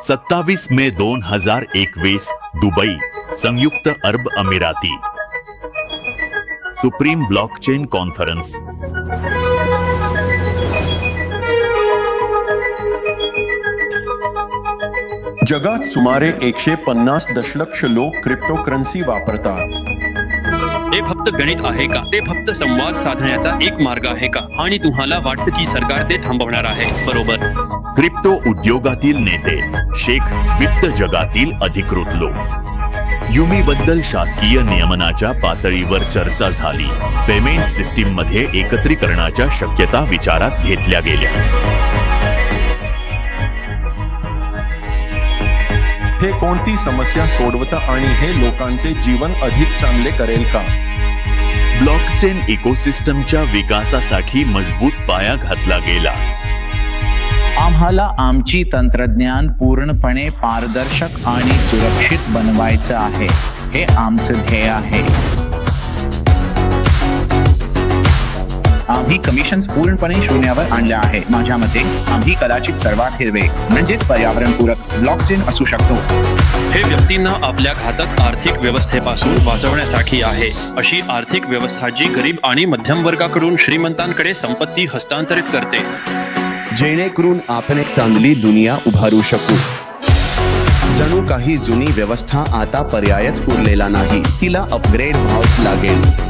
सत्तावीस मे दोन हज़ार एकवीस, दुबई, संयुक्त अरब अमिराती. Supreme blockchain conference. जगात सुमारे एकशे पन्नास दशलक्ष लोक क्रिप्टोकरन्सी वापरतात. ते फक्त गणित आहे का? ते फक्त संवाद साधण्याचा एक मार्ग आहे का? आणि तुम्हाला वाटतं की सरकार ते थांबवणार आहे. बरोबर. क्रिप्टो उद्योगातील नेते शेख वित्त जगातील अधिकृत लोक. युमी बद्दल शासकीय नियमनाच्या पातळीवर चर्चा झाली. पेमेंट सिस्टीममध्ये एकत्रीकरणाच्या शक्यता विचारात घेतल्या गेल्या. हे कोणती समस्या सोडवतं आणि हे लोकांचे जीवन अधिक चांगले करेल का? ब्लॉकचेन इकोसिस्टमच्या विकासासाठी मजबूत पाया घातला गेला. आम्हाला आमची तंत्रज्ञान पूर्णपणे पारदर्शक आणि सुरक्षित बनवायचं आहे. हे आमचं ध्येय आहे. आम्ही कमिशन पूर्णपणे शून्यावर आणले आहे माझ्या मते आम्ही कदाचित सर्वात हिरवे म्हणजेच पर्यावरणपूरक ब्लॉकचेन असू शकतो. हे व्यक्तींना आपल्या घातक आर्थिक व्यवस्थेपासून वाचवण्यासाठी आहे. अशी आर्थिक व्यवस्था जी गरीब आणि मध्यम वर्गाकडून श्रीमंतांकडे संपत्ती हस्तांतरित करते. जेणेकरून आपण एक चांगली दुनिया उभारू शकू. जणू काही जुनी व्यवस्था आता पर्यायच उरलेला नाही. तिला अपग्रेड व्हावंच लागेल.